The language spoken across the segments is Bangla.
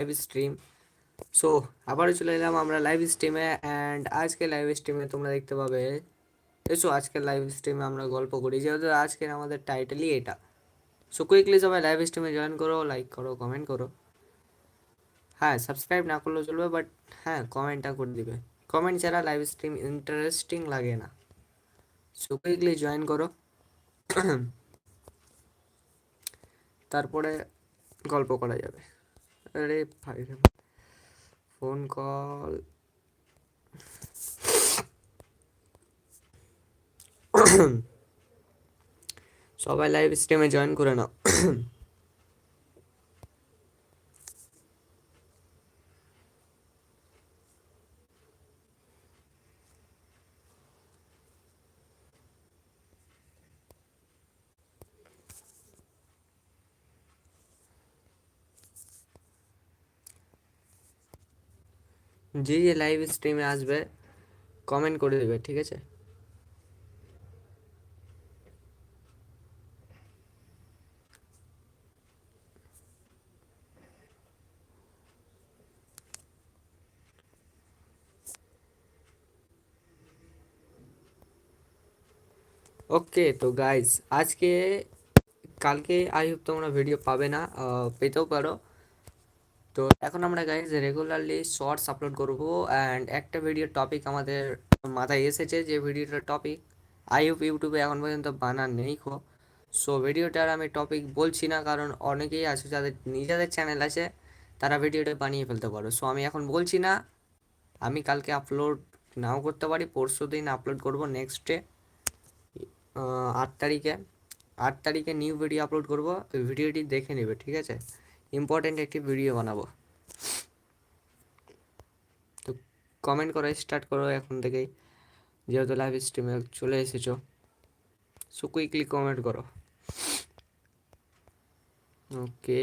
লাইভ স্ট্রিম সো আবারও চলে এলাম আমরা লাইভ স্ট্রিমে অ্যান্ড আজকে লাইভ স্ট্রিমে তোমরা দেখতে পাবে, এসো আজকে লাইভ স্ট্রিমে আমরা গল্প করি, যেহেতু আজকের আমাদের টাইটেলই এটা। সো কুইকলি সবাই লাইভ স্ট্রিমে জয়েন করো লাইক করো কমেন্ট করো। হ্যাঁ সাবস্ক্রাইব না করলেও চলবে বাট হ্যাঁ কমেন্টটা করে দিবে। কমেন্ট ছাড়া লাইভ স্ট্রিম ইন্টারেস্টিং লাগে না। সো কুইকলি জয়েন করো। তারপরে গল্প করা যাবে। আরে ভাই ফোন কল সবাই লাইভ স্ট্রিমে জয়েন করে নাও। যে যে লাইভ স্ট্রিমে আসবে কমেন্ট করে দেবে, ঠিক আছে? ওকে তো গাইস আজকে, কালকে আই হোপ তোমরা ভিডিও পাবে না পেতেও পারো। তো এখন আমরা গাইজ রেগুলারলি শর্টস আপলোড করব অ্যান্ড একটা ভিডিওর টপিক আমাদের মাথায় এসেছে যে ভিডিওটার টপিক আই হোপ ইউটিউবে এখন পর্যন্ত বানান নেই খো সো ভিডিওটার আমি টপিক বলছি না, কারণ অনেকেই আছে যাদের, নিজেদের চ্যানেল আছে, তারা ভিডিওটা বানিয়ে ফেলতে পারো। সো আমি এখন বলছি না, আমি কালকে আপলোড নাও করতে পারি, পরশু দিন আপলোড করব নেক্সট ডে আট তারিখে আট তারিখে নিউ ভিডিও আপলোড করব ভিডিওটি দেখে নেবে, ঠিক আছে? ইম্পর্টেন্ট একটি ভিডিও বানাবো। তো কমেন্ট করা স্টার্ট করো এখন থেকেই। যেহেতু লাইভ স্ট্রিমে চলে এসেছ সো কুইকলি কমেন্ট করো। ওকে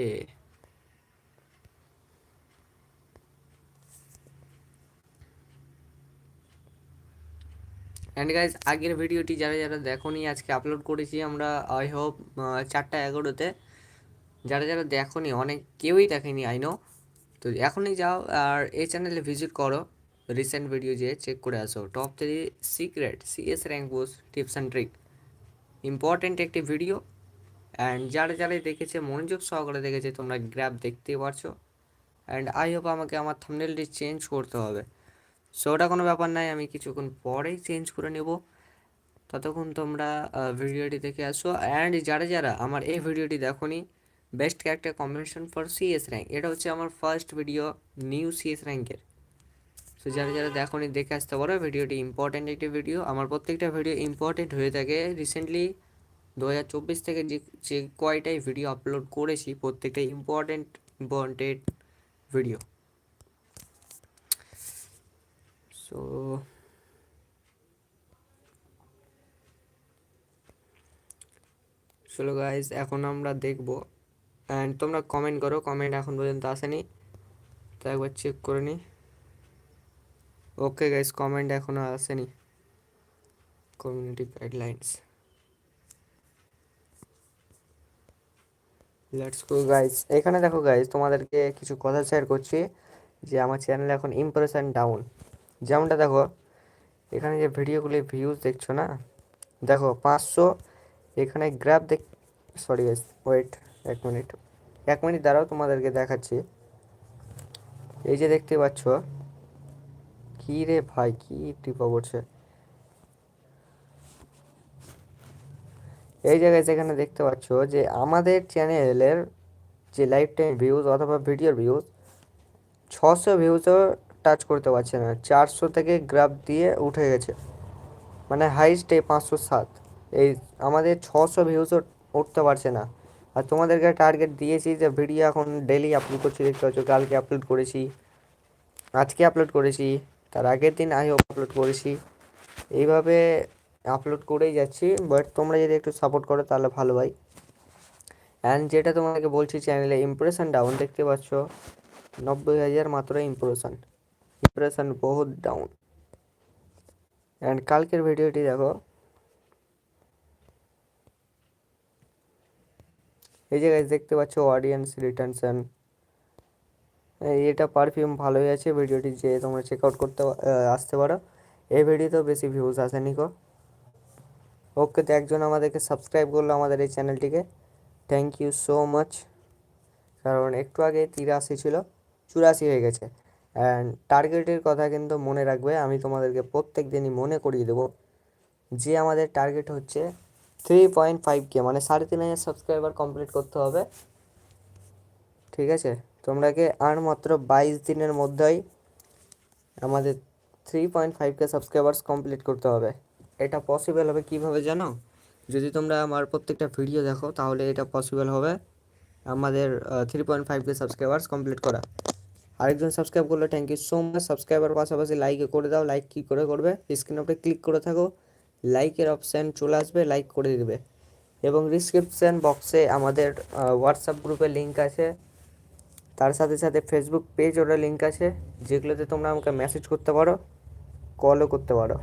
অ্যান্ড গাইজ আগের ভিডিওটি যারা যারা দেখোনি, আজকে আপলোড করেছি আমরা আই হোপ চারটা এগারোতে। যারা যারা দেখোনি, অনেক কেউই দেখেনি আই নো তো এখনই যাও আর এই চ্যানেলে ভিজিট করো রিসেন্ট ভিডিও যে চেক করে আসো। Top three secret CS rank boost tips and trick important একটি ভিডিও অ্যান্ড যারা যারা দেখেছে, মনোযোগ সহকারে দেখেছে, তোমরা গ্র্যাপ দেখতেই পারছ। অ্যান্ড আই হোপ আমাকে আমার থামনেলটি চেঞ্জ করতে হবে। সো ওটা কোনো ব্যাপার নাই, আমি কিছুক্ষণ পরেই চেঞ্জ করে নেব। ততক্ষণ তোমরা ভিডিওটি দেখে আসো। অ্যান্ড যারা যারা আমার এই ভিডিওটি দেখোনি best character combination for CS rank এটা হচ্ছে আমার ফার্স্ট ভিডিও নিউ সিএস র্যাঙ্কের সো যারা যারা দেখোনি, দেখে আসতে পারো। ভিডিওটি ইম্পর্টেন্ট একটি ভিডিও আমার প্রত্যেকটা ভিডিও ইম্পর্টেন্ট হয়ে থাকে। রিসেন্টলি দু হাজার চব্বিশ থেকে যে যে কয়টাই ভিডিও আপলোড করেছি, প্রত্যেকটা ইম্পর্টেন্ট ইম্পর্টেন্ট ভিডিও সো চলো গাইজ এখন আমরা দেখব অ্যান্ড তোমরা কমেন্ট করো কমেন্ট এখন পর্যন্ত আসেনি। তো একবার চেক করে নিই ওকে গাইজ কমেন্ট এখনও আসেনি। Community guidelines let's go guys এখানে দেখো গাইজ তোমাদেরকে কিছু কথা শেয়ার করছি যে আমার চ্যানেলে এখন ইমপ্রেশন ডাউন যেমনটা দেখো, এখানে যে ভিডিওগুলি ভিউজ দেখছ না? দেখো, পাঁচশো, এখানে গ্রাফ দেখ সরি গাইজ ওয়েট এক মিনিট। এক মিনিট দাঁড়াও, তোমাদেরকে দেখাচ্ছি। এই যে দেখতে পাচ্ছ, কি রে ভাই, কি টিপা পড়ছে এই জায়গায় যেখানে দেখতে পাচ্ছ যে আমাদের চ্যানেলের যে লাইফ টাইম ভিউজ অথবা ভিডিওর ভিউজ ছশো ভিউজও টাচ করতে পারছে না। চারশো থেকে গ্রাফ দিয়ে উঠে গেছে। মানে হাইস্ট পাঁচশো সাত। এই আমাদের ছশো ভিউজও উঠতে পারছে না। আর তোমাদেরকে টার্গেট দিয়েছি যে ভিডিও এখন ডেলি আপলোড করছি, দেখতে পাচ্ছ কালকে আপলোড করেছি, আজকে আপলোড করেছি, তার আগের দিন আই আপলোড করেছি। এইভাবে আপলোড করেই যাচ্ছি বাট তোমরা যদি একটু সাপোর্ট করো তাহলে ভালো ভাই। অ্যান্ড যেটা তোমাকে বলছি চ্যানেলে ইমপ্রেশন ডাউন দেখতে পাচ্ছ নব্বই হাজার মাত্র ইমপ্রেশন ইমপ্রেশন বহুত ডাউন অ্যান্ড কালকের ভিডিওটি দেখো এই জায়গায় দেখতে পাচ্ছ অডিয়েন্স রিটেনশন এটা পারফিউম ভালোই আছে, ভিডিওটি যে তোমরা চেক আউট করতে আসতে পারো। এই ভিডিওতেও বেশি ভিউজ আসেনি কো ওকে তো একজন আমাদেরকে সাবস্ক্রাইব করল আমাদের এই চ্যানেলটিকে থ্যাংক ইউ সো মাচ কারণ একটু আগে তিরাশি ছিল, চুরাশি হয়ে গেছে। অ্যান্ড টার্গেটের কথা কিন্তু মনে রাখবে, আমি তোমাদেরকে প্রত্যেক দিনই মনে করিয়ে দেবো। যে আমাদের টার্গেট হচ্ছে থ্রি পয়েন্ট ফাইভ কে মানে সাড়ে তিন হাজার সাবস্ক্রাইবার কমপ্লিট করতে হবে। ঠিক আছে? তোমরাকে আর মাত্র বাইশ দিনের মধ্যেই আমাদের three point five K subscribers complete করতে হবে। এটা পসিবল হবে কীভাবে জানো? যদি তোমরা আমার প্রত্যেকটা ভিডিও দেখো, তাহলে এটা পসিবল হবে আমাদের three point five K subscribers complete করা। আরেকজন সাবস্ক্রাইব করলে thank you so much subscriber পাশাপাশি লাইকে করে দাও লাইক কী করে করবে? স্ক্রিন উপরে ক্লিক করে থাকো। লাইকের অপশান চলে আসবে লাইক করে দিবে। এবং ডিসক্রিপশান বক্সে আমাদের হোয়াটসঅ্যাপ গ্রুপের লিঙ্ক আছে। তার সাথে সাথে ফেসবুক পেজ ওটা লিঙ্ক আছে। যেগুলোতে তোমরা আমাকে মেসেজ করতে পারো কলও করতে পারো।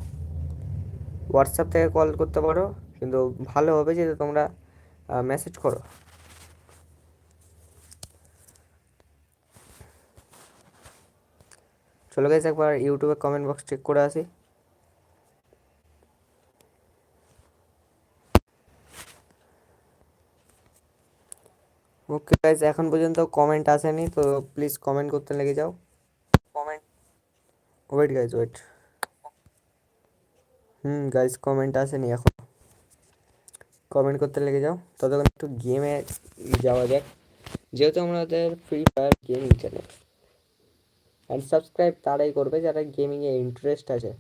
হোয়াটসঅ্যাপ থেকে কল করতে পারো, কিন্তু ভালো হবে যে তোমরা মেসেজ করো। চলো গেছে একবার ইউটিউবে কমেন্ট বক্স চেক করে আসি। ওকে গাইজ এখন পর্যন্ত কমেন্ট আসেনি, তো প্লিজ কমেন্ট করতে লেগে যাও। Comment wait guys wait hmm guys comment আসেনি এখন। কমেন্ট করতে লেগে যাও। ততক্ষণ একটু গেমে যাওয়া যাক। যেহেতু আমাদের free fire gaming channel and subscribe তারাই করবে যারা গেমিংয়ে ইন্টারেস্ট আছে।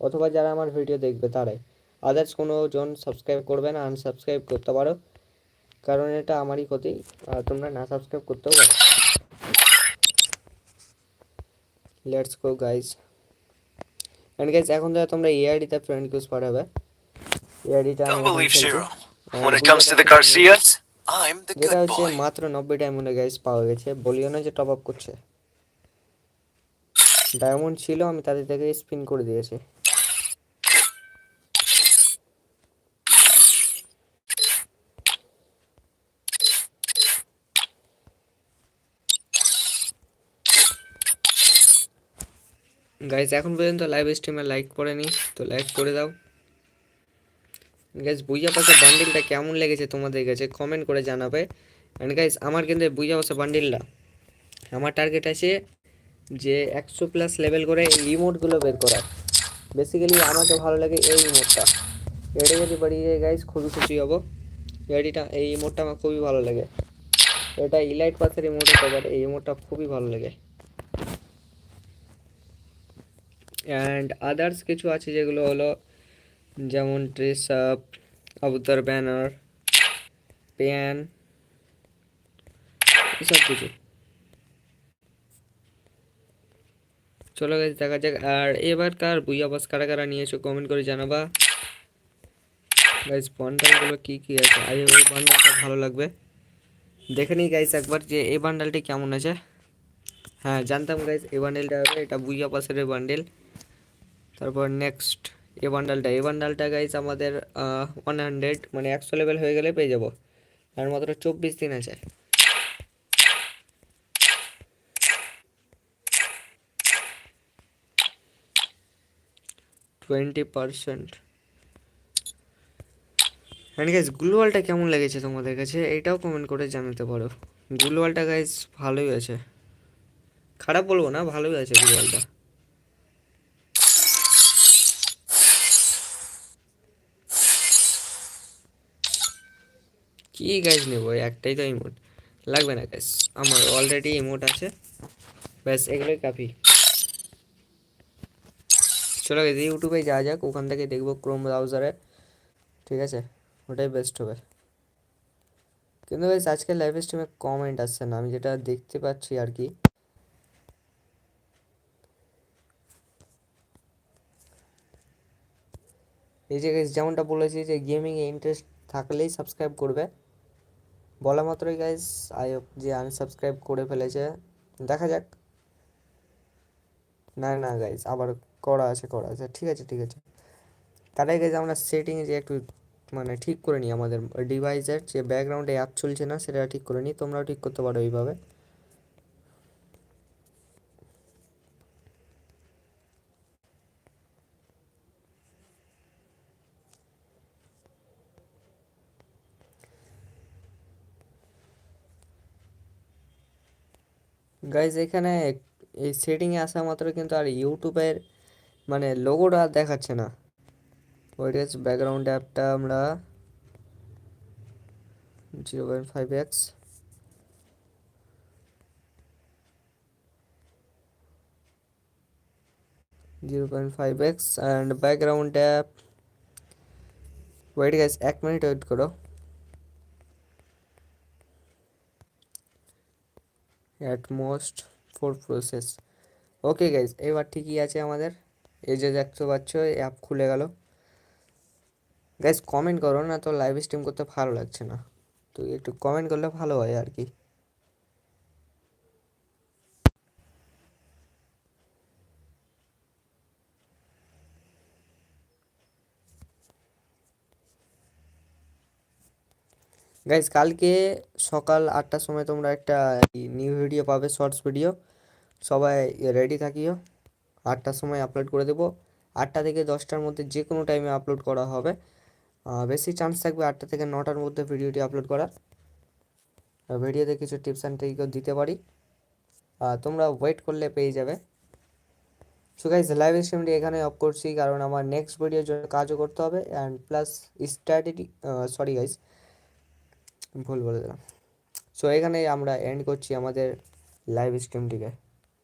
অথবা যারা আমার ভিডিও দেখবে তারাই। আদার্স কোনো জন সাবস্ক্রাইব করবে না আনসাবস্ক্রাইব করতে পারো। কারণ এটা আমারই ক্ষতি তোমরা না সাবস্ক্রাইব করতেও পারো। Let's go guys and guys এখন থেকে তোমরা এআইডিতে ফ্রেন্ড রিকোয়েস্ট পাঠাবে। এআইডিটা. When it comes to the Garcias, I'm the যেটা good হচ্ছে boy. মাত্র নব্বই ডায়মন্ডে গাইজ পাওয়া গেছে। বলিও না যে টপ আপ করছে। ডায়মন্ড ছিল আমি তাদের থেকে স্পিন করে দিয়েছি। গাইজ এখন পর্যন্ত লাইভ স্ট্রিমে লাইক করেনি, তো লাইক করে দাও। গাইজ বুইয়া পাশে বান্ডিলটা কেমন লেগেছে তোমাদের কাছে কমেন্ট করে জানাবে। অ্যান্ড গাইজ আমার কিন্তু বুইয়া পাশে বান্ডিলটা আমার টার্গেট আছে যে একশো প্লাস লেভেল করে এই ইমোটগুলো বের করা। বেসিক্যালি আমাকে ভালো লাগে এই ইমোটটা এটা যদি বাড়িয়ে গাইজ খুবই খুশি হব। এডিটা এই ইমোটটা আমার খুবই ভালো লাগে। এটা ইলাইট পাসের ইমোট হতে পারে এই ইমোটটা খুবই ভালো লাগে। অ্যান্ড আদার্স কিছু আছে যেগুলো হলো, যেমন dress up avatar banner pan এসব কিছু। চলো গেছে দেখা যাক। আর এবার কার বুইয়া বাস কারা কারা নিয়েছো কমেন্ট করে জানাবা। গাইজ বান্ডালগুলো কী কী আছে? আই ওই বান্ডালটা ভালো লাগবে। দেখে নিই গাইজ একবার যে এই বান্ডালটি কেমন আছে। হ্যাঁ জানতাম গাইজ এই বান্ডেলটা হবে, এটা বুইয়া পাসের বান্ডেল তারপর নেক্সট এ বান্ডালটা এই বান্ডালটা গাইজ আমাদের ওয়ান হান্ড্রেড মানে একশো লেভেল হয়ে গেলে পেয়ে যাব। আর মাত্র চব্বিশ দিন আছে। টোয়েন্টি পারসেন্ট অ্যান্ড গাইজ গ্লোয়ালটা কেমন লেগেছে তোমাদের কাছে? এটাও কমেন্ট করে জানাতে পারো। গ্লোয়ালটা গাইজ ভালোই আছে। খারাপ বলব না, ভালোই আছে গ্লোয়ালটা কি গাইজ নেব একটাই তো ইমোট লাগবে না গাইজ আমার অলরেডি ইমোট আছে। ব্যাস, এগুলোই কাফি চলো গেছি ইউটিউবে যাওয়া যাক, ওখান থেকে দেখব ক্রোম ব্রাউজারে ঠিক আছে? ওটাই বেস্ট হবে। কিন্তু গাইজ আজকে লাইভ স্ট্রিমে কমেন্ট আসছে না, আমি যেটা দেখতে পাচ্ছি আর কি। এই যে যেমনটা বলেছি যে গেমিংয়ে ইন্টারেস্ট থাকলেই সাবস্ক্রাইব করবে। বলা মাত্রই গাইজ আই যে আনসাবস্ক্রাইব করে ফেলেছে। দেখা যাক। না না গাইজ আবার করা আছে করা আছে। ঠিক আছে ঠিক আছে। তারাই গাইজ আমরা সেটিংয়ে যে একটু মানে ঠিক করে নিই আমাদের ডিভাইসের যে ব্যাকগ্রাউন্ডে অ্যাপ চলছে না, সেটা ঠিক করে নিই। তোমরাও ঠিক করতে পারো এইভাবে। গাইজ এখানে এই সেটিংয়ে আসা মাত্র কিন্তু আর ইউটিউবের মানে লোগোটা আর দেখাচ্ছে না। ওইট গেছে ব্যাকগ্রাউন্ড অ্যাপটা আমরা zero point five x zero point five x and background app wait guys এক মিনিট ওয়েট করো। At most four process okay guys এবার ঠিকই আছে আমাদের। এই যে দেখতে পাচ্ছ অ্যাপ খুলে গেল। গাইজ কমেন্ট করো না তো লাইভ স্ট্রিম করতে ভালো লাগছে না। তো একটু কমেন্ট করলে ভালো হয় আর কি। গাইজ কালকে সকাল আটটার সময় তোমরা একটা নিউ ভিডিও পাবে শর্টস ভিডিও সবাই রেডি থাকিও। আটটার সময় আপলোড করে দেবো। আটটা থেকে দশটার মধ্যে যে কোনো টাইমে আপলোড করা হবে। বেশি চান্স থাকবে আটটা থেকে নটার মধ্যে ভিডিওটি আপলোড করার। ভিডিওতে কিছু টিপস অ্যান্ড ট্রিকও দিতে পারি। তোমরা ওয়েট করলে পেয়ে যাবে। সো গাইজ লাইভ স্ট্রিমটি এখানে অফ করছি, কারণ আমার নেক্সট ভিডিওর জন্য কাজও করতে হবে। And plus strategy sorry guys ভুল বলে দিলাম। সো এখানেই আমরা এন্ড করছি আমাদের লাইভ স্ট্রিমটিকে